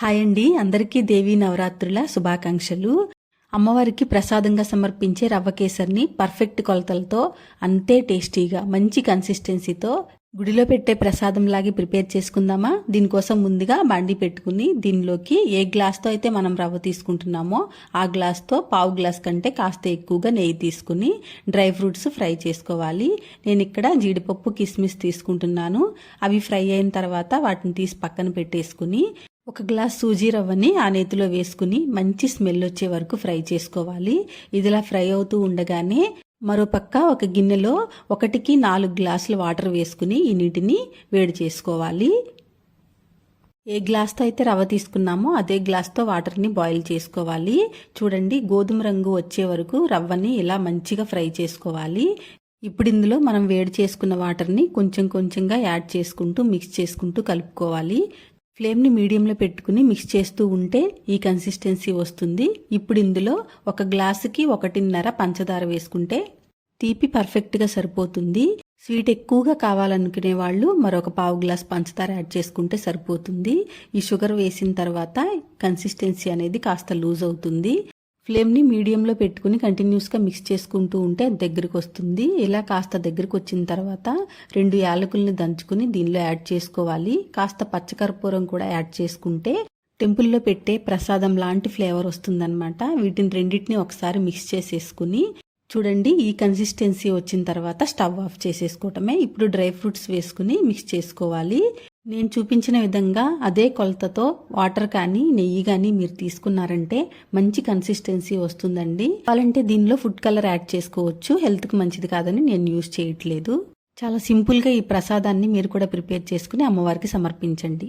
Hi అండి. అందరికీ దేవీ నవరాత్రుల శుభాకాంక్షలు. అమ్మవారికి ప్రసాదంగా సమర్పించే రవ్వ కేసరిని పర్ఫెక్ట్ కొలతలతో అంతే టేస్టీగా మంచి కన్సిస్టెన్సీతో గుడిలో పెట్టే ప్రసాదం లాగే ప్రిపేర్ చేసుకుందామా? దీనికోసం ముందుగా బండి పెట్టుకుని దీనిలోకి ఏ గ్లాస్తో అయితే మనం రవ్వ తీసుకుంటున్నామో ఆ గ్లాస్తో పావు గ్లాస్ కంటే కాస్త ఎక్కువగా నెయ్యి తీసుకుని డ్రై ఫ్రూట్స్ ఫ్రై చేసుకోవాలి. నేను ఇక్కడ జీడిపప్పు కిస్మిస్ తీసుకుంటున్నాను. అవి ఫ్రై అయిన తర్వాత వాటిని తీసి పక్కన పెట్టేసుకుని ఒక గ్లాస్ సూజీ రవ్వని ఆ నేతిలో వేసుకుని మంచి స్మెల్ వచ్చే వరకు ఫ్రై చేసుకోవాలి. ఇదిలా ఫ్రై అవుతూ ఉండగానే మరోపక్క ఒక గిన్నెలో ఒకటికి నాలుగు గ్లాసుల వాటర్ వేసుకుని ఈ నీటిని వేడి చేసుకోవాలి. ఏ గ్లాస్తో అయితే రవ్వ తీసుకున్నామో అదే గ్లాస్తో వాటర్ని బాయిల్ చేసుకోవాలి. చూడండి గోధుమ రంగు వచ్చే వరకు రవ్వని ఇలా మంచిగా ఫ్రై చేసుకోవాలి. ఇప్పుడు ఇందులో మనం వేడి చేసుకున్న వాటర్ని కొంచెం కొంచెంగా యాడ్ చేసుకుంటూ మిక్స్ చేసుకుంటూ కలుపుకోవాలి. ఫ్లేమ్ని మీడియంలో పెట్టుకుని మిక్స్ చేస్తూ ఉంటే ఈ కన్సిస్టెన్సీ వస్తుంది. ఇప్పుడు ఇందులో ఒక గ్లాసుకి ఒకటిన్నర పంచదార వేసుకుంటే తీపి పర్ఫెక్ట్గా సరిపోతుంది. స్వీట్ ఎక్కువగా కావాలనుకునే వాళ్ళు మరొక పావు గ్లాస్ పంచదార యాడ్ చేసుకుంటే సరిపోతుంది. ఈ షుగర్ వేసిన తర్వాత కన్సిస్టెన్సీ అనేది కాస్త లూజ్ అవుతుంది. ఫ్లేమ్ని మీడియంలో పెట్టుకుని కంటిన్యూస్గా మిక్స్ చేసుకుంటూ ఉంటే దగ్గరికి వస్తుంది. ఇలా కాస్త దగ్గరికి వచ్చిన తర్వాత రెండు యాలకుల్ని దంచుకుని దీనిలో యాడ్ చేసుకోవాలి. కాస్త పచ్చకర్పూరం కూడా యాడ్ చేసుకుంటే టెంపుల్లో పెట్టే ప్రసాదం లాంటి ఫ్లేవర్ వస్తుందన్నమాట. వీటిని రెండింటిని ఒకసారి మిక్స్ చేసేసుకుని చూడండి ఈ కన్సిస్టెన్సీ వచ్చిన తర్వాత స్టవ్ ఆఫ్ చేసేసుకోవటమే. ఇప్పుడు డ్రై ఫ్రూట్స్ వేసుకుని మిక్స్ చేసుకోవాలి. నేను చూపించిన విధంగా అదే కొలతతో వాటర్ కానీ నెయ్యి కానీ మీరు తీసుకున్నారంటే మంచి కన్సిస్టెన్సీ వస్తుందండి. కావాలంటే దీనిలో ఫుడ్ కలర్ యాడ్ చేసుకోవచ్చు. హెల్త్కి మంచిది కాదని నేను యూజ్ చేయట్లేదు. చాలా సింపుల్గా ఈ ప్రసాదాన్ని మీరు కూడా ప్రిపేర్ చేసుకుని అమ్మవారికి సమర్పించండి.